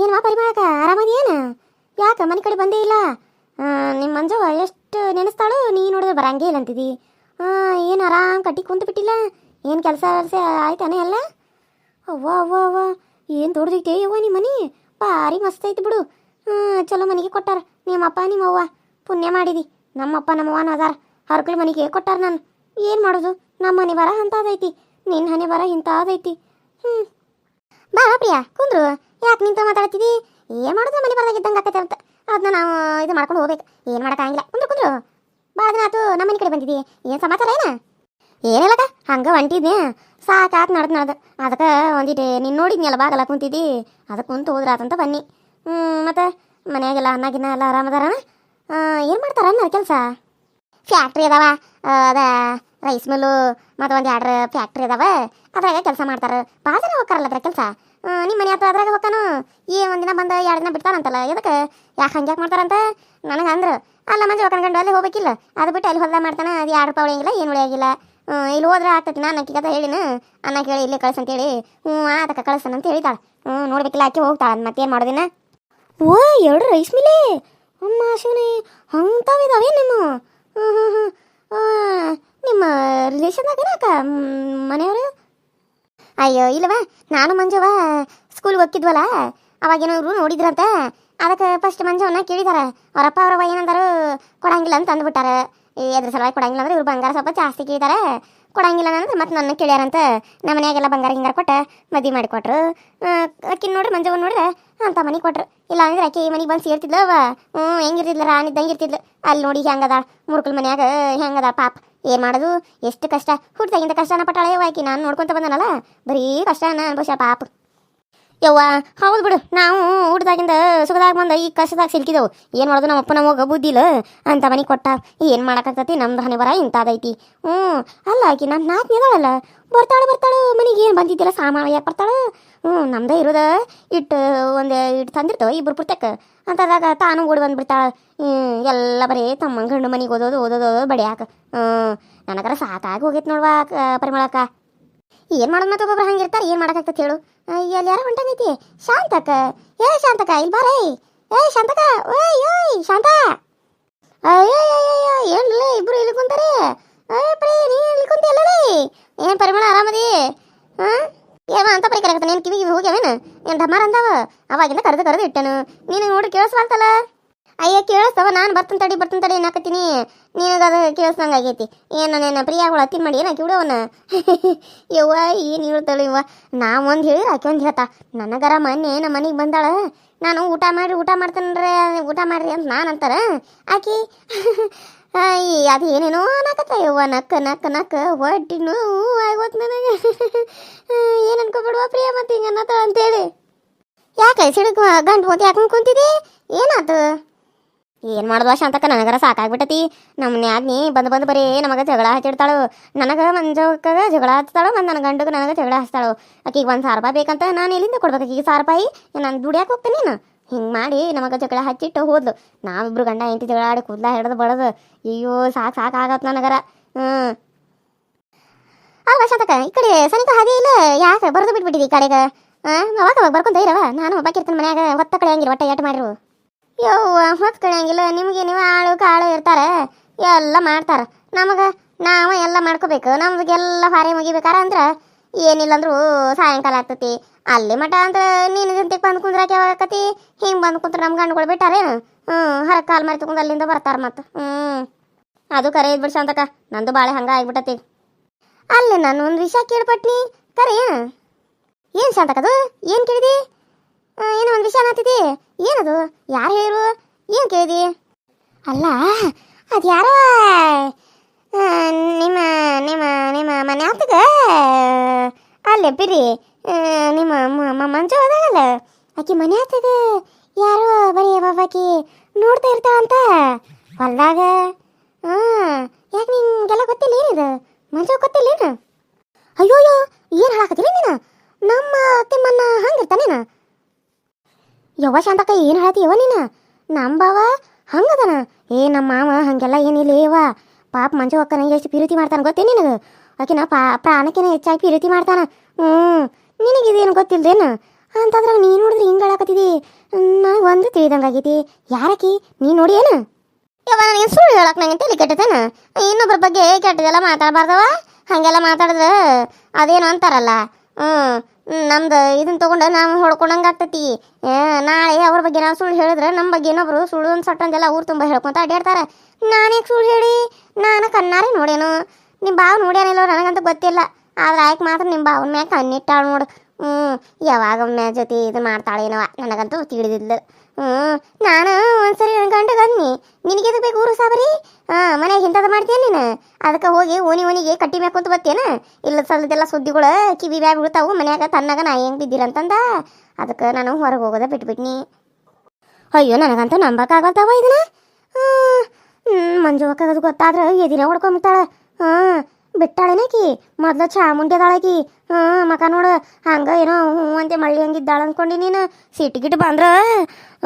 ಏನು ಮಾ ಪರಿಮಳಕ ಆರಾಮದೇನ ಯಾಕ, ಮನೆ ಕಡೆ ಬಂದೇ ಇಲ್ಲ? ನಿಮ್ಮ ಮಂಜವ್ವ ಎಷ್ಟು ನೆನೆಸ್ತಾಳು ನೀ ನೋಡಿದ್ರೆ ಬರಂಗೇ ಇಲ್ಲ ಅಂತಿದಿ. ಏನು ಆರಾಮ್ ಕಟ್ಟಿ ಕುಂತು ಬಿಟ್ಟಿಲ್ಲ? ಏನು ಕೆಲಸ ಕೆಲಸ ಆಯ್ತಾನೆ ಅಲ್ಲ ಅವ್ವ ಅವ್ವ ಅವ್ವ, ಏನು ದೊಡ್ಡದೈತೆ ಅವ್ವ ನಿಮ್ಮ ಮನೆ? ಭಾರಿ ಮಸ್ತ್ ಐತಿ ಬಿಡು. ಚಲೋ ಮನೆಗೆ ಕೊಟ್ಟಾರ. ನಿಮ್ಮಪ್ಪ ನಿಮ್ಮವ್ವ ಪುಣ್ಯ ಮಾಡಿದಿ. ನಮ್ಮಪ್ಪ ನಮ್ಮವ್ವನ ಅದಾರ. ಹರ್ಕಳ ಮನೆಗೆ ಕೊಟ್ಟಾರ ನಾನು. ಏನು ಮಾಡೋದು? ನಮ್ಮ ಮನೆ ಬರ ಅಂತಾದೈತಿ. ನಿನ್ನ ಹಣೆ ಬರ ಇಂತಾದೈತಿ. ಹ್ಞೂ ಬಾ ಪ್ರಿಯಾ, ಕುಂದ್ರು. ಯಾಕೆ ನಿಂತು ಮಾತಾಡ್ತಿದಿ? ಏನು ಮಾಡೋದು ಮನೆ ಬರದಾಗಿದ್ದಂಗೆ ಆಗ್ತೈತೆ ಅಂತ. ಅದನ್ನ ನಾವು ಇದು ಮಾಡ್ಕೊಂಡು ಹೋಗ್ಬೇಕು. ಏನು ಮಾಡೋಕ್ಕಾಗಿಲ್ಲ ಕುಂದ್ರು ಕುಂದ್ರು. ಬಾ ಅದನ್ನ ಆತು ನಮ್ಮ ಮನೆ ಕಡೆ ಬಂದಿದ್ದಿ ಏನು ಸಮಾಚಾರ ಏನ? ಏನಿಲ್ಲಕ್ಕ ಹಂಗೆ ಹೊಂಟಿದ್ನೆ ಸಾಕಾತ್ ನಡ್ದು ನಡ್ದು. ಅದಕ್ಕೆ ಒಂದಿಟ್ಟು ನೀನು ನೋಡಿದ್ನಲ್ಲ ಬಾಗಲ್ಲ ಕುಂತಿದ್ದಿ? ಅದಕ್ಕೆ ಕುಂತು ಹೋದ್ರಾತಂತ ಬನ್ನಿ. ಹ್ಞೂ ಮತ್ತು ಮನೆಯಾಗೆಲ್ಲ ಅನ್ನಗಿನ್ನ ಎಲ್ಲ ಆರಾಮದಾರಣ ಏನು ಮಾಡ್ತಾರ ಅನ್ನೋ ಕೆಲಸ? ಫ್ಯಾಕ್ಟ್ರಿ ಅದಾವ ಅದ ರೈಸ್ ಮಿಲ್ಲು ಮತ್ತು ಒಂದು ಎರಡು ಫ್ಯಾಕ್ಟ್ರಿ ಅದಾವ. ಅದ್ರಾಗ ಕೆಲಸ ಮಾಡ್ತಾರೆ. ಭಾಳ ಜನ ಹೋಗ್ತಾರಲ್ಲ ಅದ್ರ ಕೆಲಸ? ನಿಮ್ಮ ಮನೆ ಹತ್ರ ಅದ್ರಾಗ ಹೋಗ್ತಾನು? ಈ ಒಂದಿನ ಬಂದು ಎರಡು ದಿನ ಬಿಡ್ತಾರಂತಲ್ಲ ಇದಕ್ಕೆ ಯಾಕೆ ಹಂಗೆ ಯಾಕೆ ಮಾಡ್ತಾರಂತ? ನನಗೆ ಅಂದ್ರೆ. ಅಲ್ಲ ಮಂಜು ಕಣ್ಕಂಡು ಅಲ್ಲಿ ಹೋಗ್ಬೇಕಿಲ್ಲ. ಅದು ಬಿಟ್ಟು ಅಲ್ಲಿ ಹೊಲ್ದಾಗ ಮಾಡ್ತಾನೆ, ಅದು ಎರಡು ರೂಪಾಯಿ ಉಳಿಯಂಗಿಲ್ಲ, ಏನು ಉಳಿಯಾಗಿಲ್ಲ. ಇಲ್ಲಿ ಹೋದ್ರೆ ಆಗ್ತೈತಿ, ನಾನು ಅಕ್ಕಿ ಕഥೆ ಹೇಳಿನ. ಅನ್ನ ಕೇಳಿ ಇಲ್ಲಿ ಕಳ್ಸಂತೇಳಿ ಹ್ಞೂ ಅದಕ್ಕೆ ಕಳ್ಸನ ಅಂತ ಹೇಳಿದಾಳೆ. ಹ್ಞೂ, ನೋಡ್ಬೇಕಿಲ್ಲ, ಆಕೆ ಹೋಗ್ತಾಳೆ ಮತ್ತೇನು ಮಾಡೋದಿನ? ಓ ಎರಡು ರೈಸ್ ಮಿಲೇ ಅಮ್ಮ, ಶಿವನೇ ಅಂಥವಿದಾವೆ ನಿಮ್ಮ ನಿಮ್ಮ ರಿಲೇಷನ್ದಾಗ ಏನಕ್ಕ ಮನೆಯವರು? ಅಯ್ಯೋ ಇಲ್ಲವ ನಾನು ಮಂಜವ ಸ್ಕೂಲ್ಗೆ ಹೋಗ್ತಿದ್ವಲ್ಲ? ಅವಾಗೇನೋ ಇವರು ನೋಡಿದ್ರಂತ. ಅದಕ್ಕೆ ಫಸ್ಟ್ ಮಂಜವನ್ನ ಕೇಳಿದಾರ. ಅವರಪ್ಪ, ಅವರವ್ವ ಏನಂದಾರು ಕೊಡಂಗಿಲ್ಲ ಅಂತ ಅಂದ್ಬಿಟ್ಟಾರ. ಎದ್ರ ಸಲುವಾಗಿ ಕೊಡಂಗಿಲ್ಲ ಅಂದ್ರೆ ಇವ್ರು ಬಂಗಾರ ಸ್ವಲ್ಪ ಜಾಸ್ತಿ ಕೇಳಿದಾರೆ ಕೊಡಂಗಿಲ್ಲ ಅಂದ್ರೆ ಮತ್ತೆ ನನ್ನ ಕೇಳ್ಯಾರಂತ ನಮ್ಮ ಮನೆಯಾಗೆಲ್ಲ ಬಂಗಾರ ಹಿಂಗಾರ ಕೊಟ್ಟು ಮಾಡಿ ಮಾಡಿಕೊಟ್ರು ಅಕ್ಕಿ ನೋಡ್ರಿ ಮಂಜವ್ವ ನೋಡ್ರೆ, ಅಂತ ಮನೆ ಕೊಟ್ರು. ಇಲ್ಲ ಅಂದ್ರೆ ಆಕೆ ಈ ಮನೆಗೆ ಬಂದು ಸೇರ್ತಿದ್ಲ ಅವ ಹ್ಞೂ, ಹೆಂಗಿರ್ತಿದ್ಲ ರಾಣಿದ್ದಂಗೆ ಇರ್ತಿದ್ಲು. ಅಲ್ಲಿ ನೋಡಿ ಹೆಂಗದ ಮುರುಕಲ್ ಮನ್ಯಾಗ ಹೆಂಗದ ಪಾಪ. ಏನು ಮಾಡೋದು? ಎಷ್ಟು ಕಷ್ಟ. ಹುಟ್ಟಿದಾಗಿಂದ ಕಷ್ಟನ ಪಟ್ಟಾಳೆ ಅಕ್ಕಿ ನಾನು ನೋಡ್ಕೊಂತ ಬಂದನಲ್ಲ, ಬರೀ ಕಷ್ಟನ ಅನುಭವಿಸ ಪಾಪ. ಯವ್ವ, ಹೌದು ಬಿಡು. ನಾವು ಊಟದಾಗಿಂದ ಸುಖದಾಗ ಬಂದ ಈ ಕಷ್ಟದಾಗ ಸಿಲ್ಕಿದೆವು. ಏನು ಮಾಡೋದು ನಮ್ಮ ಅಪ್ಪ ನಮಗೆ ಅಂತ ಮನೆ ಕೊಟ್ಟ. ಏನು ಮಾಡೋಕ್ಕಾಗ್ತತಿ? ನಮ್ದು ಹಣೆ ಬರ ಇಂಥದೈತಿ ಹ್ಞೂ ಅಲ್ಲ ಆಕಿ ನನ್ನ ನಾಲ್ಕು ನಿದಾಳಲ್ಲ ಬರ್ತಾಳು ಬರ್ತಾಳು. ಮನೆಗೆ ಏನು ಬಂದಿದ್ದಿಲ್ಲ? ಸಾಮಾನು ಯಾಕೆ ಬರ್ತಾಳು? ಹ್ಞೂ ನಮ್ದೇ ಇರೋದ. ಇಟ್ಟು ಒಂದು ಇಟ್ಟು ತಂದಿರ್ತೇವೆ ಇಬ್ಬರು ಪುರ್ತಕ್ಕ ಅಂತದಾಗ ತಾನು ಓಡಿ ಬಂದುಬಿಡ್ತಾಳೆ. ಎಲ್ಲ ಬರೀ ತಮ್ಮ ಗಂಡು ಮನೆಗೆ ಓದೋದು ಓದೋದು, ಬಡಿಯಾಕ. ಹ್ಞೂ ನನಗರ ಸಾಕಾಗಿ ಹೋಗೈತೆ ನೋಡ್ವಾ ಪರಿಮಳಕ್ಕ. ಏನು ಮಾಡೋದು ಮತ್ತೆ ಒಬ್ಬೊಬ್ರು ಹಂಗಿರ್ತಾರ, ಏನ್ ಮಾಡೋಕ್ಕಾಗ್ತದೆ ಹೇಳು. ಎಲ್ಲಿ ಯಾರೋ ಹೊಂಟಂಗೈತಿ. ಶಾಂತಕ ಏ ಶಾಂತಕ ಇಲ್ಲಿ ಬಾರೇ. ಏ ಶಾಂತಕ ಓಯ್ ಓಯ್, ಶಾಂತ. ಅಯ್ಯೋ ಏನ್ಲ, ಇಬ್ರು ಇಲ್ಲಿ ಕುಂತಾರೆ? ಅಯ್ಯ ಪ್ರೀ, ನೀ ಇಲ್ಲಿ ಕುಂತಿ ಎಲ್ಲಲೇ ಏನು ಪರಿಮಳ, ಆರಾಮದಿ? ಹಾ ಏವ ಅಂತ ಪರಿಕರ ಕರೆಕತ್ತ ನೀನು ಕಿವಿಗೆ ಹೋಗ್ಯಾವೇನು? ಏನು ಡಮಾರ ಅಂದಾವ ಅವಾಗಿಂದ ಕರೆದು ಕರೆದು ಇಟ್ಟನು. ನೀನು ನೋಡಿ ಕೇಳಿಸ್ವಾಲ್ತಲ್ಲ ಅಯ್ಯ, ಕೇಳಿಸ್ತವ, ನಾನು ಬರ್ತನ್ ತಡಿ ಬರ್ತನ್ ತಡಿ ನಾಕತ್ತೀನಿ ನಿನಗೆ ಅದು ಕೇಳಿಸ್ದಂಗೆ ಆಗೈತಿ ಏನು ನೇನ ಪ್ರಿಯಾಗಳು ಅತ್ತಿ ಮಾಡಿ ಏನಾಕಿ ಬಿಡವನ ಯವ್ವ, ಏನು ಹೇಳ್ತಾಳೆ ಇವ? ನಾ ಒಂದು ಹೇಳಿ, ಆಕೆ ಒಂದು ಹೇಳ್ತಾ, ನನಗರ ಮೊನ್ನೆ ನಮ್ಮ ಮನೆಗೆ ಬಂದಾಳ. ನಾನು ಊಟ ಮಾಡಿ, ಊಟ ಮಾಡ್ತೇನೆ ಊಟ ಮಾಡ್ರಿ ಅಂತ ನಾನು ಅಂತಾರ. ಆಕಿ ಅದು ಏನೇನೋ ಅನ್ನಕತ್ತ ಯವ್ವ, ನಕ್ಕ ನಕ್ಕ ನಕ್ಕ, ಹೊಟ್ಟಿ ನೋವು ಆಗೋತ್ ನನಗೆ. ಏನು ಅನ್ಕೋಬಿಡುವ ಪ್ರಿಯ ಮತ್ತೆ ಹಿಂಗೆ ಅನ್ನತ್ತಾಳ ಅಂತೇಳಿ. ಯಾಕೆ ಸಿಡಕ್ ಗಂಟು ಹೋತಿ ಯಾಕೆ ಕುಂತಿದಿ? ಏನಾತು? ಏನು ಮಾಡುದು ಶಾಂತಕ ನನಗರ ಸಾಕಾಗ್ಬಿಟ್ಟತಿ. ನಮ್ಮ ನೀ ಬಂದು ಬಂದು ಬರೀ ನಮಗೆ ಜಗಳ ಹಚ್ಚಿಡ್ತಾಳು. ನನಗೆ ಮಂಜಕ್ಕ ಜಗಳ ಹಚ್ತಾಳು, ಮತ್ತು ನನ್ನ ಗಂಡಗೆ ನನಗೆ ಜಗಳ ಹಚ್ತಾಳು. ಆಕಿಗೆ ಒಂದು ಸಾವಿರ ರೂಪಾಯಿ ಬೇಕಂತ ನಾನು ಎಲ್ಲಿಂದ ಕೊಡ್ಬೇಕು? ಆಕಿಗೆ ಸಾವಿರ ರೂಪಾಯಿ? ನಾನು ದುಡಿಯಾಕೆ ಹೋಗ್ತೀನಿ ನಾನು? ಹಿಂಗೆ ಮಾಡಿ ನಮಗೆ ಜಗಳ ಹಚ್ಚಿಟ್ಟು ಹೋದ್ಲು. ನಾವಿಬ್ರು ಗಂಡ ಹೆಂಡತಿ ಜಗಳ ಆಡಿ ಕೂದಲ ಹಿಡ್ದು ಬಡದು. ಅಯ್ಯೋ, ಸಾಕು ಸಾಕು ಆಗತ್ತೆ ನನಗರ. ಹ್ಞೂ ಅಲ್ವಾ ಶಾಂತಕ್ಕ ಈ ಕಡೆ ಸನಿಕ ಹಾಗೆ ಇಲ್ಲ? ಯಾಕೆ ಬರೋದು ಬಿಟ್ಬಿಟ್ಟಿದ್ದೀವಿ ಈ ಕಡೆಗೆ? ಹಾಂ ಅವಾಗ ಅವಾಗ ಬರ್ಕೊಂತ ಇರವ? ನಾನು ಒಬ್ಬಾಕಿರ್ತೀನಿ ಮನ್ಯಾಗ. ಹೊತ್ತ ಕಡೆ ಹಂಗಿಲ್ಲ ಒಟ್ಟ ಏಟ್ ಮಾಡಿರು. ಯವ್ವ ಹೊತ್ತು ಕಳೆಯಂಗಿಲ್ಲ. ನಿಮಗೆ ನೀವು ಆಳು ಕಾಳು ಇರ್ತಾರೆ, ಎಲ್ಲ ಮಾಡ್ತಾರೆ. ನಮಗೆ ನಾವು ಎಲ್ಲ ಮಾಡ್ಕೋಬೇಕು. ನಮಗೆಲ್ಲ ಹೊರೆ ಮುಗಿಬೇಕಾರ ಅಂದ್ರೆ ಏನಿಲ್ಲ ಅಂದ್ರೂ ಸಾಯಂಕಾಲ ಆಗ್ತತಿ. ಅಲ್ಲಿ ಮಠ ಅಂದ್ರೆ ನೀನು ಜಂತಿಗೆ ಬಂದು ಕುಂದ್ರಾಕ ಯಾವಾಗ ಆಕತಿ? ಹಿಂಗೆ ಬಂದು ಕುಂತ್ರೆ ನಮ್ಮ ಗಂಡುಗಳು ಬಿಟ್ಟಾರೇನು? ಹ್ಞೂ ಹರ ಕಾಲ್ ಮಾಡಿ ತಗೊಂಡು ಅಲ್ಲಿಂದ ಬರ್ತಾರೆ ಮತ್ತು ಹ್ಞೂ ಅದು ಕರೆ ಇದ್ಬಿಡ್ ಶಾಂತಕ ನಂದು ಬಾಳೆ ಹಂಗೆ ಆಗ್ಬಿಟ್ಟತಿ. ಅಲ್ಲಿ ನಾನು ಒಂದು ವಿಷಯ ಕೇಳ್ಪಟ್ನಿ. ಕರೆ, ಏನು? ಶಾಂತಕದು ಏನು ಕೇಳಿದಿ? ಏನೋ ಒಂದು ವಿಷಯ ಅನ್ನತ್ತಿದ್ದಿ ಏನದು? ಯಾರು ಹೇಳಿರು? ಏನು ಕೇಳಿದಿ? ಅಲ್ಲ, ಅದು ಯಾರೋ ನಿಮ್ಮ ನಿಮ್ಮ ನಿಮ್ಮ ಮನೆ ಆತಗ ಅಲ್ಲೇ ಬಿರಿ ನಿಮ್ಮ ಹೋದಾಗಲ್ಲ ಮಂಜು ಅದಾಳಲ್ಲ. ಆಕಿ ಮನೆ ಆತಗ ಯಾರೋ ಬರೀ ಬಾಬಾಕಿ ನೋಡ್ತಾ ಇರ್ತಾಳಂತ. ಹೊಲ್ದಾಗ. ಹಾಂ ಯಾಕೆ ನಿಂಗೆಲ್ಲ ಗೊತ್ತಿಲ್ಲ ಏನಿದು? ಮಂಜು ಗೊತ್ತಿಲ್ಲ ಏನು? ಅಯ್ಯೋ ಏನು ಹೇಳಾಕತ್ತಿಲ್ಲ ನೀನು? ನಮ್ಮ ತಿಮ್ಮನ್ನ ಹಂಗಿರ್ತಾನೇನ? ಯವ್ವ ಶಾಂತಕ್ಕ ಏನು ಹೇಳ್ತಿ ಯವ್ವ ನೀನು? ನಮ್ಮ ಬಾವ ಹಂಗದನ. ಏ ನಮ್ಮ ಮಾವ ಹಂಗೆಲ್ಲ ಏನಿಲ್ಲ ಯವ್ವ ಪಾಪ ಮಂಜು ಅಕ್ಕನ ಎಷ್ಟು ಪ್ರೀತಿ ಮಾಡ್ತಾನೆ ಗೊತ್ತೇ ನಿನಗೆ? ಆಕಿನ ಪಾ, ಪ್ರಾಣಕ್ಕಿನ ಹೆಚ್ಚಾಗಿ ಪ್ರೀತಿ ಮಾಡ್ತಾನ. ಹ್ಞೂ ನಿನಗಿದೇನು ಗೊತ್ತಿಲ್ಲದೇನು ಅಂತಂದ್ರೆ ನೀನು ನೋಡಿದ್ರೆ ಹಿಂಗೆ ಹೇಳಕತ್ತಿದಿ. ನನಗೆ ಒಂದು ತಿಳಿದಂಗಾಗೈತಿ ಯಾರಕಿ? ನೀನು ನೋಡಿ ಏನು ಯವ್ವ, ನನಗೆ ಸುಳ್ಳು ಹೇಳಕ್ ನಂಗೆ ತಲೆ ಕೆಟ್ಟತೇನ ಇನ್ನೊಬ್ಬರ ಬಗ್ಗೆ ಕೆಟ್ಟದೆಲ್ಲ ಮಾತಾಡಬಾರ್ದವ ಹಾಗೆಲ್ಲ ಮಾತಾಡಿದ್ರೆ ಅದೇನು ಅಂತಾರಲ್ಲ. ನಮ್ದು ಇದನ್ನ ತೊಗೊಂಡು ನಾವು ಹೊಡ್ಕೊಂಡಂಗೆ ಆಗ್ತೈತಿ. ನಾಳೆ ಅವ್ರ ಬಗ್ಗೆ ನಾವು ಸುಳ್ಳು ಹೇಳಿದ್ರೆ ನಮ್ಮ ಬಗ್ಗೆ ಇನ್ನೊಬ್ರು ಸುಳ್ಳು ಒಂದು ಸಟ್ಟಂದೆಲ್ಲ ಊರು ತುಂಬ ಹೇಳ್ಕೊಂತ ಅಡ್ಡಾಡ್ತಾರೆ ನಾನೇ ಸುಳ್ಳು ಹೇಳಿ? ನಾನು ಕಣ್ಣಾರೆ ನೋಡೇನು ನಿಮ್ಮ ಬಾವು ನೋಡ್ಯಾನಿಲ್ಲೋ ನನಗಂತೂ ಗೊತ್ತಿಲ್ಲ. ಆದ್ರೆ ಆಯ್ಕೆ ಮಾತ್ರ ನಿಮ್ಮ ಬಾವನ ಮ್ಯಾಗ ಕಣ್ಣಿಟ್ಟಾಳು ನೋಡು. ಹ್ಞೂ ಯಾವಾಗ ಮ್ಯಾ ಜೊತೆ ಇದು ಮಾಡ್ತಾಳೇನವ ನನಗಂತೂ ತಿಳಿದಿಲ್ಲ ಹ್ಞೂ ನಾನು ಒಂದ್ಸರಿ ನನ್ನ ಗಂಡಗೆ ಅಂದ್ನಿ ನಿನಗೆ ಬೇಕು ಊರು ಸಾಬರಿ ಹಾಂ ಮನ್ಯಾಗ ಇಂಥದ್ದು ಮಾಡ್ತೀಯ ನೀನು ಅದಕ್ಕೆ ಹೋಗಿ ಓನಿ ಓನಿಗೆ ಕಟ್ಟಿ ಮ್ಯಾಗ ಬತ್ತೇನ? ಇಲ್ಲ ಸಲ್ಲದೆಲ್ಲ ಸುದ್ದಿಗಳು ಕಿವಿ ಬ್ಯಾಗ್ ಬಿಡ್ತಾವು ಮನ್ಯಾಗ ತನ್ನಾಗ ನಾ ಹೆಂಗೆ ಬಿದ್ದಿರಂತಂದ ಅದಕ್ಕೆ ನಾನು ಹೊರಗೆ ಹೋಗೋದ ಬಿಟ್ಬಿಟ್ನಿ. ಅಯ್ಯೋ, ನನಗಂತೂ ನಂಬಕ್ಕಾಗಲ್ತವ ಇದನ್ನ? ಮಂಜು ಅಕ್ಕಗದು ಗೊತ್ತಾದ್ರೆ ಎದಿನ ಹೊಡ್ಕೊಂಬಿಡ್ತಾಳೆ ಹಾಂ ಬಿಟ್ಟಾಳೇನಾಕಿ ಮೊದ್ಲು ಚಾಮುಂಡಿ ಮುಂಡ್ಯದಾಳಕಿ ಹಾಂ ಮಕ ನೋಡು, ಹಂಗೆ ಏನೋ ಹ್ಞೂ ಅಂತೆ ಮಳ್ಳಿ ಹಂಗಿದ್ದಾಳ ಅನ್ಕೊಂಡಿ ನೀನು. ಸಿಟ್ಟು ಗಿಟ್ಟು ಬಂದ್ರ,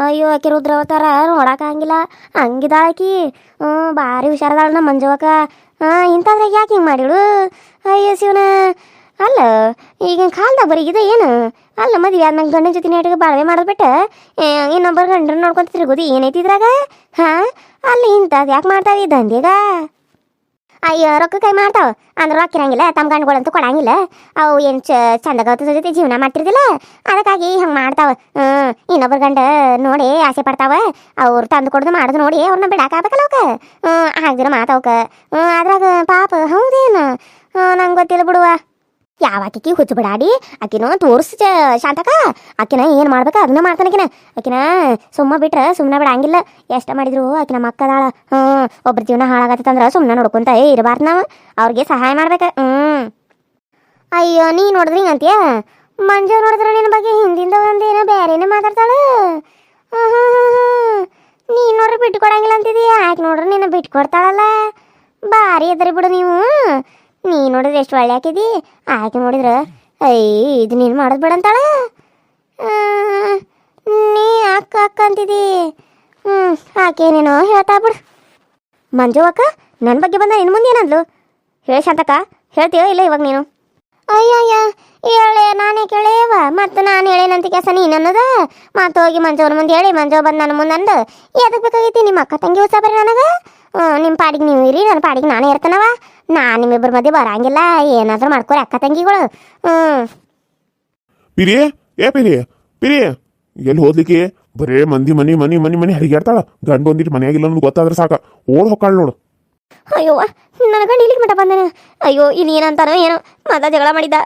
ಅಯ್ಯೋ, ಆಕೆ ರುದ್ರವತಾರ ನೋಡಕ್ಕಾಗಿಲ್ಲ ಹಂಗಿದ್ದಾಳಕಿ ಹ್ಞೂ, ಭಾರಿ ಹುಷಾರದಾಳ ನಮ್ಮ ಮಂಜುವಕ್ಕ. ಹಾಂ ಇಂಥದ್ರಾಗ ಯಾಕೆ ಹಿಂಗೆ ಮಾಡಿಳು ಅಯ್ಯೋ ಶಿವನ. ಅಲ್ಲ, ಈಗಿನ ಕಾಲ್ದಾಗ ಬರೀ ಇದೆ ಏನು? ಅಲ್ಲ, ಮದುವೆ ಆದ್ಮೇಲೆ ಗಂಡನ ಜೊತೆ ನೆಟ್ಟಿಗೆ ಬಾಳ್ವೆ ಮಾಡೋದು ಬಿಟ್ಟ? ಇನ್ನೊಬ್ಬರು ಗಂಡನ ನೋಡ್ಕೊಂತ ತಿರುಗೋದು ಏನೈತಿ ಇದ್ರಾಗ? ಹಾಂ? ಅಲ್ಲಿ ಇಂಥದ್ದು ಯಾಕೆ ಮಾಡ್ತಾವೆ ದಂಧೆಗ? ಅಯ್ಯೋ, ರೊಕ್ಕ ಕೈ ಮಾಡ್ತಾವ. ಅಂದ್ರೆ ರೊಕ್ಕ ಇರಂಗಿಲ್ಲ ತಮ್ಮ ಗಂಡುಗಳಂತೂ ಕೊಡಂಗಿಲ್ಲ. ಅವು ಏನು ಚಂದಗೌತದ ಜೊತೆ ಜೀವನ ಮಾಡ್ತಿರ್ದಿಲ್ಲ. ಅದಕ್ಕಾಗಿ ಹಂಗೆ ಮಾಡ್ತಾವ. ಹ್ಞೂ ಇನ್ನೊಬ್ರ ಗಂಡ ನೋಡಿ ಆಸೆ ಪಡ್ತಾವ. ಅವ್ರು ತಂದು ಕೊಡ್ದು ಮಾಡೋದು ನೋಡಿ ಅವ್ರನ್ನ ಬಿಡಾಕಾಗಬೇಕಲ್ಲ ಅವಕ್ಕೆ ಹ್ಞೂ ಹಾಕ್ದಿರ ಮಾತವಕ್ಕೆ ಹ್ಞೂ ಅದ್ರಾಗ ಪಾಪ ಹೌದೇನು? ನಂಗೆ ಗೊತ್ತಿಲ್ಲ ಬಿಡುವ. ಯಾವ ಆಕಿಕಿ ಹುಚ್ಚು ಬಿಡಾಡಿ ಆಕಿನ ತೋರಿಸ್ ಶಾಂತಕ ಆಕಿನ ಏನು ಮಾಡ್ಬೇಕು? ಅದನ್ನ ಮಾಡ್ತಾನೆ ಆಕಿನ. ಆಕಿನ ಸುಮ್ಮ ಬಿಟ್ರೆ ಸುಮ್ಮನೆ ಬಿಡಂಗಿಲ್ಲ. ಎಷ್ಟು ಮಾಡಿದ್ರು ಆಕಿನ ಮಕ್ಕದಾಳ? ಹ್ಞೂ ಒಬ್ರ ಜೀವನ ಹಾಳಾಗತ್ತಂದ್ರೆ ಸುಮ್ಮನೆ ನೋಡ್ಕೊಂತ ಇರಬಾರ್ದು ನಾವು. ಅವ್ರಿಗೆ ಸಹಾಯ ಮಾಡ್ಬೇಕು. ಹ್ಞೂ ಅಯ್ಯೋ, ನೀ ನೋಡಿದ್ರಿ ಹಿಂಗಂತೀಯ ಮಂಜು ನೋಡಿದ್ರೆ ನಿನ್ನ ಬಗ್ಗೆ ಹಿಂದಿಂದ ಒಂದೇನೋ ಬೇರೆನೇ ಮಾತಾಡ್ತಾಳೆ? ನೀ ನೋಡ್ರಿ ಬಿಟ್ಕೊಡಂಗಿಲ್ಲ ಅಂತಿದೀಯ? ಆಕೆ ನೋಡ್ರಿ ನಿನ್ನ ಬಿಟ್ಕೊಡ್ತಾಳಲ್ಲ. ಭಾರಿ ಎದ್ರಿ ಬಿಡು ನೀವು. ನೀ ನೋಡಿದ್ರೆ ಎಷ್ಟು ಒಳ್ಳೆ ಹಾಕಿದಿ ಆಕೆ ನೋಡಿದ್ರೆ, ಅಯ್ಯ, ಇದು ನೀನು ಮಾಡೋದು ಬೇಡ ಅಂತಾಳ. ನೀ ಅಕ್ಕ ಅಕ್ಕ ಅಂತಿದಿ. ಆಕೆ ಆಕೇನೇನೋ ಹೇಳ್ತಾ ಬಿಡು. ಮಂಜು ಅಕ್ಕ ನನ್ನ ಬಗ್ಗೆ ಬಂದ ನಿನ್ನ ಮುಂದೆ ಏನಂದ್ಲು? ಹೇಳಿ ಶಾಂತಕ್ಕ, ಹೇಳ್ತೀಯೋ ಇಲ್ಲ ಇವಾಗ ನೀನು? ಅಯ್ಯಯ್ಯ, ಹೇಳೆ, ನಾನೇ ಕೇಳೇವ. ಮತ್ತು ನಾನು ಹೇಳೇನಂತ ಕೆಲಸ ನೀನು ಅನ್ನೋದ? ಹೋಗಿ ಅವ್ರ ಮುಂದೆ ಹೇಳಿ, ಮಂಜು ಬಂದು ನನ್ನ ಮುಂದೆ ಅಂದು. ಎದಕ್ಕೆ ಬೇಕಾಗೈತಿ ನಿಮ್ಮ ಅಕ್ಕ ತಂಗಿ ಹೊಸ ಬರ್ರಿ ನನಗೆ? ನಿಮ್ಮ ಪಾಡಿಗೆ ನೀವು ಇರಿ ನನ್ನ ಪಾಡಿಗೆ ನಾನೇ ಇರ್ತನವ. ನಾನು ನಿಮ್ಮಿಬ್ಬರ ಮಧ್ಯೆ ಬರಂಗಿಲ್ಲ ಏನಾದರೂ ಮಾಡ್ಕೊರಿ ಅಕ್ಕ ತಂಗಿಗಳು. ಹ್ಞೂ ಪಿರಿ ಏ ಪಿರಿ ಪಿರಿ ಎಲ್ಲಿ ಹೋದ್ಲಿಕ್ಕೆ? ಬರೇ ಮಂದಿ ಮನಿ ಮನಿ ಮನಿ ಮನಿ ಹರಿಗಾಡ್ತಾಳ ಗಂಡು ಬಂದಿಟ್ಟು ಮನೆಯಾಗಿಲ್ಲ ಅನ್ನೋದು ಗೊತ್ತಾದ್ರೆ ಸಾಕ. ಓಡ್ ಹೊಕ್ಕಾಳ ನೋಡು. ಅಯ್ಯವ್ವ ನನ್ನ ಗಂಡ ಇಲ್ಲಿಗೆ ಮಟ ಬಂದನ. ಅಯ್ಯೋ ಇಲ್ಲಿ ಏನಂತಾನೋ ಏನೋ. ಮದ ಜಗಳ ಮಾಡಿದ್ದ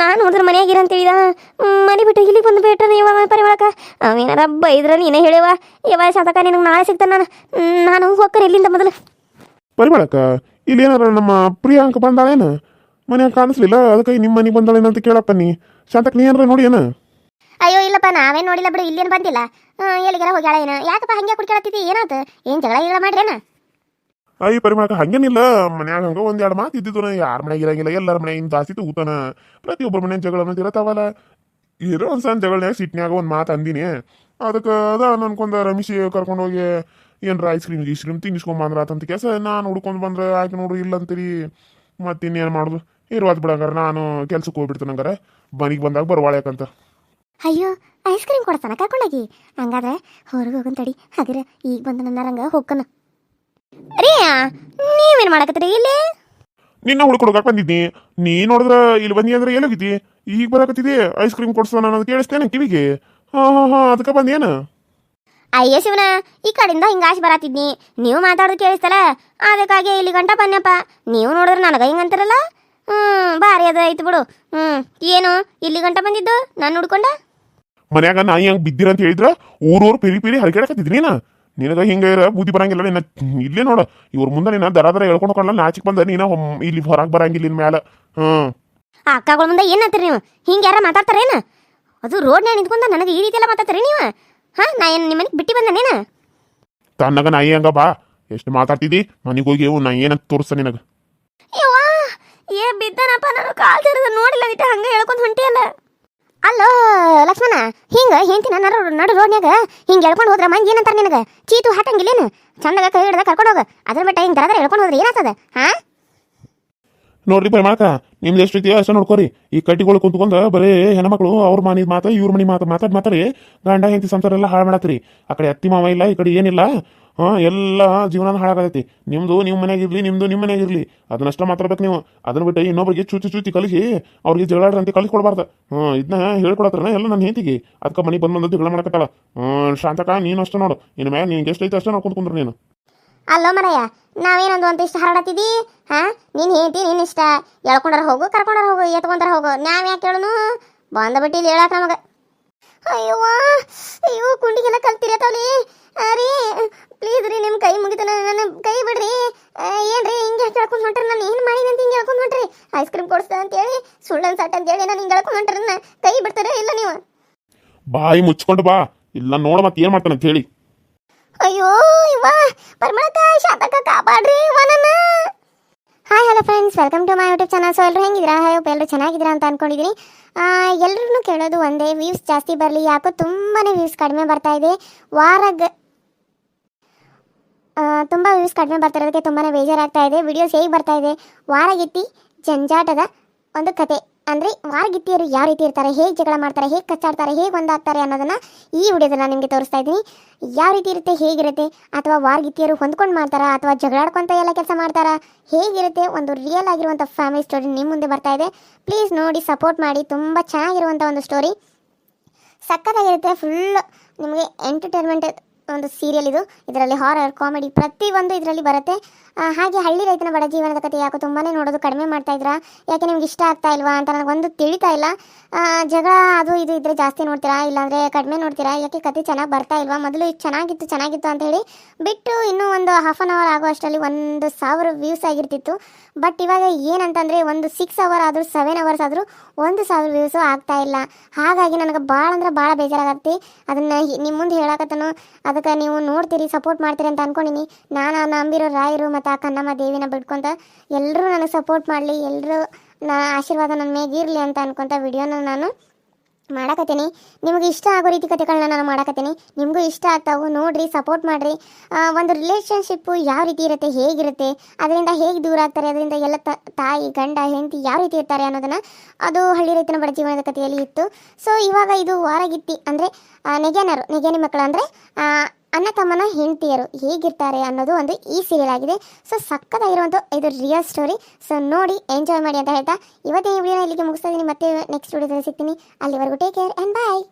ನಾನು ನೋಡಿದ್ರೆ ಮನೆಯಾಗಿರ ಅಂತ ಹೇಳಿದ ಹ್ಮ್, ಮನೆ ಬಿಟ್ಟು ಇಲ್ಲಿಗೆ ಬಂದು ಬಿಟ್ರೆ ಇವ ಪರಿವಾಳಕ ಅವೇನಾರ ಬೈದ್ರ ನೀನೇ ಹೇಳುವ. ಯಾವ ಶಾತಕ ನಿನಗೆ ನಾಳೆ ಸಿಗ್ತಾನೆ ನಾನು. ನಾನು ಹೋಗ್ತಾರೆ ಇಲ್ಲಿಂದ ಮೊದಲು. ಪರಿಮಳಕ ಇಲ್ಲಿ ಏನಾರ ನಮ್ಮ ಪ್ರಿಯಾಂಕ ಬಂದಾಳೇನ? ಮನೆ ಕಾಣಿಸ್ಲಿಲ್ಲ ಅದಕ್ಕೆ ನಿಮ್ಮ ಮನೆಗೆ ಬಂದಾಳೇನ ಅಂತ ಕೇಳಪ್ಪ ನೀ. ಶಾಂತಕ್ ನೀ ಏನಾರ ನೋಡಿ ಏನ ಅಯ್ಯೋ ಇಲ್ಲಪ್ಪ ನಾವೇನು ನೋಡಿಲ್ಲ ಬಿಡು ಇಲ್ಲೇನು ಬಂದಿಲ್ಲ. ಎಲ್ಲಿಗಾರ ಹೋಗ್ಯಾಳ ಏನು ಯಾಕಪ್ಪ ಹಂಗೆ ಕುಡ್ಕೊಳತ್ತಿದ್ದಿ ಏನಾಯ್ತು ಏನು ಜಗಳ ಗಿಗಳ ಮಾಡ್ರೇನ? ಅಯ್ಯ ಪರಿಮಳಕ ಹಂಗೇನಿಲ್ಲ. ಮನ್ಯಾಗ ಹಂಗ ಒಂದ್ ಎರಡು ಮಾತು ಇದ್ದಿದ್ದು ಯಾರ ಮನೆಗೆ ಇರಂಗಿಲ್ಲ. ಎಲ್ಲರ ಮನ್ಯಾಗ ಜಾಸ್ತಿ ತೂತಾನ. ಪ್ರತಿಯೊಬ್ಬರ ಮನೆ ಜಗಳ ಅನ್ನೋದು ಇರತ್ತಾವಲ್ಲ. ಇರೋ ಒಂದ್ ಸಣ್ಣ ಜಗಳನ್ಯಾಗ ಸಿಟ್ನ್ಯಾಗ ಒಂದು ಮಾತು ಅಂದಿನಿ. ಅದಕ್ಕೆ ಅದ ಅನ್ಕೊಂಡ ರಮೇಶ್ ಕರ್ಕೊಂಡು ಹೋಗಿ, ಏನ್ರ ಐಸ್ ಕ್ರೀಮ್ ಗೀಸ್ ಕ್ರೀಮ್ ತಿನ್ನಿಸ್ಕೊಂಬಂದ್ರ ಆತಂತ ಕೆಲಸ ನಾನು ಹುಡ್ಕೊಂಡು ಬಂದ್ರೆ ಆಯ್ತು ನೋಡ್ರಿ ಇಲ್ಲ ಅಂತೀರಿ. ಮತ್ತೆ ಇನ್ನೇನು ಮಾಡೋದು? ಇರುವಾತ್ ಬಿಡಂಗಾರ ನಾನು ಕೆಲ್ಸಕ್ಕೆ ಹೋಗ್ಬಿಡ್ತೇನೆ ಹಂಗಾರೆ. ಮನೆಗೆ ಬಂದಾಗ ಬರವಾಳೆ ಯಾಕಂತ ಅಯ್ಯೋ ಐಸ್ ಕ್ರೀಮ್ ಕೊಡ್ತಾನ ಕರ್ಕೊಂಡೋಗಿ. ಹಂಗಾದ್ರೆ ಹೊರಗೆ ಹೋಗಂತಡಿ ತಡಿ. ಹಾಗಾದ್ರೆ ಈಗ ಬಂದ ನನ್ನರಂಗ ಹೋಗ್ಕನ. ರೀ ನೀವೇನ್ ಮಾಡಕತ್ತೀರಿ ಇಲ್ಲಿ? ನಿನ್ನ ಹುಡ್ಕೊಡಕ್ ಬಂದಿದ್ನಿ ನೀ ನೋಡಿದ್ರ ಇಲ್ಲಿ ಬಂದಿ ಅಂದ್ರೆ ಎಲ್ಲೋಗಿದ್ದಿ? ಈಗ ಬರಕತ್ತಿದೆ? ಐಸ್ ಕ್ರೀಮ್ ಕೊಡ್ಸೋಣ ಅನ್ನೋದು ಕೇಳಿಸ್ತೇನೆ ಕಿವಿಗೆ. ಹಾ ಹಾ ಹಾ ಅದಕ್ಕೆ ಬಂದೇನ ಅಯ್ಯ ಶಿವನ ಈ ಕಡೆಯಿಂದ ಹಿಂಗ ಆಶೆ ಬರತ್ತಿದ್ನಿ ನೀವು ಮಾತಾಡೋದು ಕೇಳಿಸ್ತಲ್ಲ ಅದಕ್ಕಾಗಿ ಇಲ್ಲಿ ಗಂಟ ಬನ್ನಪ್ಪ ನೀವು ನೋಡಿದ್ರೆ ನನಗ ಹಿಂಗಂತಾರಲ್ಲ ಹ್ಮ್ ಭಾರಿ ಅದ ಐತಿ ಬಿಡು. ಹ್ಮ್ ಏನು ಇಲ್ಲಿ ಗಂಟ ಬಂದಿದ್ದು? ನಾನು ಹುಡ್ಕೊಂಡ ಮನ್ಯಾಗ ನಾಯಿ ಹಂಗ್ ಬಿದ್ದಿರಂತ ಹೇಳಿದ್ರ ಊರೂರು ಪಿರಿ ಪಿರಿ ಹರಿಕೆಡಕತ್ತಿದ್ರಿ ನೀನ? ನಿನಗ ಹಿಂಗೆ ಇರ ಬುದ್ಧಿ ಬರಂಗಿಲ್ಲ ನಿನ್ನ. ಇಲ್ಲೇ ನೋಡು. ಇವ್ರ ಮುಂದೆ ನಿನ್ನ ದರ ದರ ಹೇಳ್ಕೊಂಡು ಹೋಗಲ್ಲ ನಾಚಿಕ್ ಬಂದ ನೀನ ಇಲ್ಲಿ ಹೊರಗೆ ಬರಂಗಿಲ್ಲ ಇನ್ ಮ್ಯಾಲ. ಹ್ಮ್. ಆ ಅಕ್ಕಗಳ ಮುಂದೆ ಏನ್ ಅಂತೀರಿ ನೀವು? ಹಿಂಗೆ ಯಾರ ಮಾತಾಡ್ತಾರೇನ ಅದು ರೋಡ್ನ್ಯಾಗ ನಿಂತ್ಕೊಂಡ ನನಗೆ ಈ ರೀತಿ ಎಲ್ಲ ಮಾತಾಡ್ತಾರೆ ನೀವು? ಹಾ ನಾ ಏನು ಬಿಟ್ಟಿ ಬಿಟ್ಟು ನೀನು? ತನ್ನಗ ನಾಯಿ ಹಂಗ ಬಾ. ಎಷ್ಟು ಮಾತಾಡ್ತಿದ್ದಿ ಮನೆಗೆ ಹೋಗಿ ನಾ ಏನಂತ ತೋರಿಸ್ತ ನಿನಗ. ಏ ಬಿದ್ದನಪ್ಪ ನಾನು ಕಾಲ್ ತೆರೆದ ನೋಡಿಲ್ಲ ಬಿಟ್ಟು ಹಂಗೆ ಹೇಳ್ಕೊಂಡು ಹೊಂಟಿಯಲ್ಲ. ಅಲ್ಲೋ, ಲಕ್ಷ್ಮಣ, ಹಿಂಗ ಹೆಂತಿನ ನಡು ನಡು ರೋಡ್ನ್ಯಾಗ ಹಿಂಗೆ ಎಳ್ಕೊಂಡು ಹೋದ್ರ ಮಂದಿ ಏನಂತಾರ ನಿನಗ? ಚೀತು ಹಾಕಂಗಿಲ್ಲೇನು ಚಂದಗ ಕೈ ಹಿಡ್ದ ಕರ್ಕೊಂಡು ಹೋಗ. ಅದ್ರ ಬಿಟ್ಟ ಹಿಂಗೆ ದರದ್ರ ಎಳ್ಕೊಂಡು ಹೋದ್ರೆ ಏನಾಗ್ತದ? ಹಾ? ನೋಡ್ರಿ ಪರಿಮಾಣಕ ನಿಮ್ದು ಎಷ್ಟು ಐತಿ ಅಷ್ಟ ನೋಡ್ಕೋರಿ. ಈ ಕಟ್ಟಿಗಳು ಕುಂತ್ಕೊಂಡ ಬರೀ ಹೆಣ್ಮಕ್ಳು ಅವ್ರ ಮನೆ ಮಾತು, ಇವ್ರ ಮನೆ ಮಾತು ಮಾತಾಡ್ ಮಾತಾಡಿ, ಗಂಡ ಹೆಂಡತಿ ಸಂಸಾರ ಎಲ್ಲ ಹಾಳು ಮಾಡತ್ರಿ. ಆ ಕಡೆ ಅತ್ತಿ ಮಾವ ಇಲ್ಲ, ಈ ಕಡೆ ಏನಿಲ್ಲ. ಹಾ, ಎಲ್ಲ ಜೀವನ ಹಾಳಾಗತೈತಿ. ನಿಮ್ಮದು ನಿಮ್ಮ ಮನೆಯಾಗ ಇರ್ಲಿ ನಿಮ್ಮದು ನಿಮ್ಮ ಮನೆಯಾಗ ಇರಲಿ. ಅದನ್ನಷ್ಟ ಮಾತಾಡ್ಬೇಕು ನೀವು. ಅದನ್ನ ಬಿಟ್ಟು ಇನ್ನೊಬ್ಬರಿಗೆ ಚೂಚಿ ಚೂಚಿ ಕಲಿಸಿ ಅವ್ರಿಗೆ ಜಗಳಾಡ್ರಂತೆ ಕಲಿಸ್ಕೊಡ್ಬಾರ್ದು ಹ್ಞೂ ಇದನ್ನ ಹೇಳ್ಕೊಡತ್ರನ ಎಲ್ಲ ನನ್ನ ಹೆಂತಿಗೆ ಅದಕ್ಕೆ ಮನೆಗೆ ಬಂದು ಬಂದು ಜಗಳ ಮಾಡಕತ್ತಾಳ ಹ್ಞೂ ಶಾಂತಕ ನೀನು ಅಷ್ಟೇ ನೋಡು. ಇನ್ನು ಮ್ಯಾಗ ನಿನ್ಗೆ ಎಷ್ಟು ಐತೆ ಅಷ್ಟೇ ನಾವು ಕುಂದ್ರು ನೀನು. ಅಲ್ಲೋ ಮರಯ್ಯ, ನಾವೇನೊಂದು ಅಂತ ಇಷ್ಟ ಹರಡತ್ತಿದಿ ಹಾ, ನೀನು ಹೇಳ್ತಿ ನೀನು ಇಷ್ಟ. ಎಳ್ಕೊಂಡಾರ ಹೋಗು, ಕರ್ಕೊಂಡಾರ ಹೋಗು, ಎತ್ಕೊಂಡಾರ ಹೋಗು. ನಾವ್ ಯಾಕೆ ಹೇಳುನು? ಬಂದ ಬಿಟ್ಟು ಇಲ್ಲಿ ಹೇಳಾಕ ನಮಗ. ಅಯ್ಯವ್ವ ಅಯ್ಯೋ ಕುಂಡಿಗೆಲ್ಲ ಕಲ್ತಿರತ್ತವಲಿ ರೀ ಪ್ಲೀಸ್ ರೀ ನಿಮ್ಮ ಕೈ ಮುಗಿತ ನನ್ನ ಕೈ ಬಿಡ್ರಿ. ಏನ್ರಿ ಹಿಂಗೆ ಹೇಳ್ಕೊಂಡು ಹೊಂಟ್ರಿ ನಾನು ಏನು ಮಾಡಿದೆ ಅಂತ ಹಿಂಗೆ ಹೇಳ್ಕೊಂಡು ಹೊಂಟ್ರಿ? ಐಸ್ ಕ್ರೀಮ್ ಕೊಡಿಸ್ದ ಅಂತೇಳಿ ಸುಳ್ಳನ್ ಸಟ್ ಅಂತೇಳಿ ನಾನು ಹಿಂಗೆ ಹೇಳ್ಕೊಂಡು ಹೊಂಟ್ರಿ ನನ್ನ ಕೈ ಬಿಡ್ತಾರೆ ಇಲ್ಲ ನೀವು? ಬಾಯಿ ಮುಚ್ಕೊಂಡು ಬಾ. ಇಲ್ಲ ನೋಡ ಮತ್ತೆ ಏನು ಮಾಡ್ತಾನೆ ಅಂತ ಹೇಳಿ. ಅಯ್ಯೋ ಇವ್ವ ಪರಿಮಳಕ್ಕ ಶಾಂತಕ್ಕ ಕಾಪಾಡ್ರಿ ಇವ ನನ್ನ. Hi hello friends welcome to my YouTube channel so ಎಲ್ಲರೂ ಹೆಂಗಿದ್ದೀರಾ? ಹೋಪ್ ಎಲ್ಲರೂ ಚೆನ್ನಾಗಿದ್ದೀರಾ ಅಂತ ಅಂದ್ಕೊಂಡಿದ್ದೀನಿ ಎಲ್ಲರೂ ಕೇಳೋದು ಒಂದೇ ವ್ಯೂಸ್ ಜಾಸ್ತಿ ಬರಲಿ. ಯಾಕೋ ತುಂಬಾ ವ್ಯೂಸ್ ಕಡಿಮೆ ಬರ್ತಾ ಇದೆ. ವಾರಗ ತುಂಬ ವ್ಯೂಸ್ ಕಡಿಮೆ ಬರ್ತಾ ಇರೋದಕ್ಕೆ ತುಂಬಾ ಬೇಜಾರಾಗ್ತಾ ಇದೆ. ವಿಡಿಯೋಸ್ ಹೇಗೆ ಬರ್ತಾ ಇದೆ? ವಾರಗಿತ್ತಿ ಜಂಜಾಟದ ಒಂದು ಕತೆ. ಅಂದರೆ ವಾರಗಿತ್ತಿಯರು ಯಾವ ರೀತಿ ಇರ್ತಾರೆ, ಹೇಗೆ ಜಗಳ ಮಾಡ್ತಾರೆ, ಹೇಗೆ ಕಚ್ಚಾಡ್ತಾರೆ, ಹೇಗೆ ಒಂದಾಗ್ತಾರೆ ಅನ್ನೋದನ್ನು ಈ ವಿಡಿಯೋದಲ್ಲಿ ನಿಮಗೆ ತೋರಿಸ್ತಾ ಇದ್ದೀನಿ. ಯಾವ ರೀತಿ ಇರುತ್ತೆ, ಹೇಗಿರುತ್ತೆ, ಅಥವಾ ವಾರಗಿತ್ತಿಯರು ಹೊಂದ್ಕೊಂಡು ಮಾಡ್ತಾರಾ, ಅಥವಾ ಜಗಳಾಡ್ಕೊಂತ ಎಲ್ಲ ಕೆಲಸ ಮಾಡ್ತಾರಾ, ಹೇಗಿರುತ್ತೆ ಒಂದು ರಿಯಲ್ ಆಗಿರುವಂಥ ಫ್ಯಾಮಿಲಿ ಸ್ಟೋರಿ ನಿಮ್ಮ ಮುಂದೆ ಬರ್ತಾ ಇದೆ. ಪ್ಲೀಸ್ ನೋಡಿ ಸಪೋರ್ಟ್ ಮಾಡಿ, ತುಂಬ ಚೆನ್ನಾಗಿರುವಂಥ ಒಂದು ಸ್ಟೋರಿ ಸಖತ್ತಾಗಿರುತ್ತೆ ಫುಲ್ ನಿಮಗೆ ಎಂಟರ್ಟೈನ್ಮೆಂಟ್ ಒಂದು ಸೀರಿಯಲ್ ಇದು. ಇದರಲ್ಲಿ ಹಾರರ್ ಕಾಮಿಡಿ ಪ್ರತಿಯೊಂದು ಇದರಲ್ಲಿ ಬರುತ್ತೆ. ಹಾಗೆ ಹಳ್ಳಿ ರೈತನ ಬಡ ಜೀವನದ ಕಥೆ ಯಾಕೋ ತುಂಬಾ ನೋಡೋದು ಕಡಿಮೆ ಮಾಡ್ತಾ ಇದ್ರಾ? ಯಾಕೆ ನಿಮ್ಗೆ ಇಷ್ಟ ಆಗ್ತಾ ಇಲ್ವಾ ಅಂತ ನನಗೊಂದು ತಿಳಿತಾ ಇಲ್ಲ. ಜಗಳ ಅದು ಇದು ಇದ್ರೆ ಜಾಸ್ತಿ ನೋಡ್ತೀರಾ? ಇಲ್ಲಾಂದ್ರೆ ಕಡಿಮೆ ನೋಡ್ತೀರಾ? ಯಾಕೆ ಕತೆ ಚೆನ್ನಾಗಿ ಬರ್ತಾ ಇಲ್ವಾ? ಮೊದಲು ಚೆನ್ನಾಗಿತ್ತು ಚೆನ್ನಾಗಿತ್ತು ಅಂತ ಹೇಳಿ ಬಿಟ್ಟು ಇನ್ನೂ ಒಂದು ಹಾಫ್ ಆನ್ ಅವರ್ ಆಗೋ ಅಷ್ಟರಲ್ಲಿ ಒಂದು ಸಾವಿರ ವ್ಯೂಸ್ ಆಗಿರ್ತಿತ್ತು. ಬಟ್ ಇವಾಗ ಏನಂತಂದರೆ ಒಂದು ಸಿಕ್ಸ್ ಅವರ್ ಆದರೂ ಸೆವೆನ್ ಅವರ್ಸ್ ಆದರೂ ಒಂದು ಸಾವಿರ ವ್ಯೂಸು ಆಗ್ತಾ ಇಲ್ಲ. ಹಾಗಾಗಿ ನನಗೆ ಭಾಳ ಅಂದ್ರೆ ಭಾಳ ಬೇಜಾರಾಗತ್ತೆ. ಅದನ್ನ ನಿಮ್ಮ ಮುಂದೆ ಹೇಳಕತ್ತನು. ಅದಕ್ಕೆ ನೀವು ನೋಡ್ತೀರಿ ಸಪೋರ್ಟ್ ಮಾಡ್ತೀರಿ ಅಂತ ಅನ್ಕೊಂಡಿನಿ. ನಾನು ನಂಬಿರೋ ರಾಯರು ಮತ್ತು ಆ ಕನ್ನಮ್ಮ ದೇವಿನ ಬಿಡ್ಕೊಂತ ಎಲ್ಲರೂ ನನಗೆ ಸಪೋರ್ಟ್ ಮಾಡಲಿ ಎಲ್ಲರೂ ನಾ ಆಶೀರ್ವಾದ ನನ್ನ ಮೇಗಿರಲಿ ಅಂತ ಅನ್ಕೊಂತ ವಿಡಿಯೋನ ನಾನು ಮಾಡಕತ್ತೀನಿ. ನಿಮಗೆ ಇಷ್ಟ ಆಗೋ ರೀತಿ ಕಥೆಗಳನ್ನ ನಾನು ಮಾಡಕತ್ತೀನಿ. ನಿಮಗೂ ಇಷ್ಟ ಆಗ್ತಾವು, ನೋಡಿರಿ ಸಪೋರ್ಟ್ ಮಾಡಿರಿ. ಒಂದು ರಿಲೇಷನ್ಶಿಪ್ಪು ಯಾವ ರೀತಿ ಇರುತ್ತೆ, ಹೇಗಿರುತ್ತೆ, ಅದರಿಂದ ಹೇಗೆ ದೂರ ಆಗ್ತಾರೆ, ಅದರಿಂದ ಎಲ್ಲ ತಾಯಿ, ಗಂಡ, ಹೆಂಡತಿ ಯಾವ ರೀತಿ ಇರ್ತಾರೆ ಅನ್ನೋದನ್ನು ಅದು ಹಳ್ಳಿ ರೈತನ ಬಡ ಜೀವನದ ಕಥೆಯಲ್ಲಿ ಇತ್ತು. ಸೊ ಇವಾಗ ಇದು ವಾರಗಿತ್ತಿ ಅಂದರೆ ನೆಗೆನರು, ನೆಗೆನಿ ಮಕ್ಕಳು ಅಂದರೆ ಅಣ್ಣ ತಮ್ಮನ ಹೆಂಡತಿಯರು ಹೇಗಿರ್ತಾರೆ ಅನ್ನೋದು ಒಂದು ಈ ಸೀರಿಯಲ್ ಆಗಿದೆ. ಸೊ ಸಕ್ಕತ್ತಾಗಿರುವಂಥ ಇದು ರಿಯಲ್ ಸ್ಟೋರಿ ಸೊ ನೋಡಿ ಎಂಜಾಯ್ ಮಾಡಿ ಅಂತ ಹೇಳ್ತಾ, ಇವತ್ತೇ ವಿಡಿಯೋನ ಇಲ್ಲಿಗೆ ಮುಗಿಸ್ತಾ ಇದ್ದೀನಿ. ಮತ್ತೆ ನೆಕ್ಸ್ಟ್ ವಿಡಿಯೋದಲ್ಲಿ ಸಿಗ್ತೀನಿ. ಅಲ್ಲಿವರೆಗೂ ಟೇಕ್ ಕೇರ್ ಆ್ಯಂಡ್ ಬಾಯ್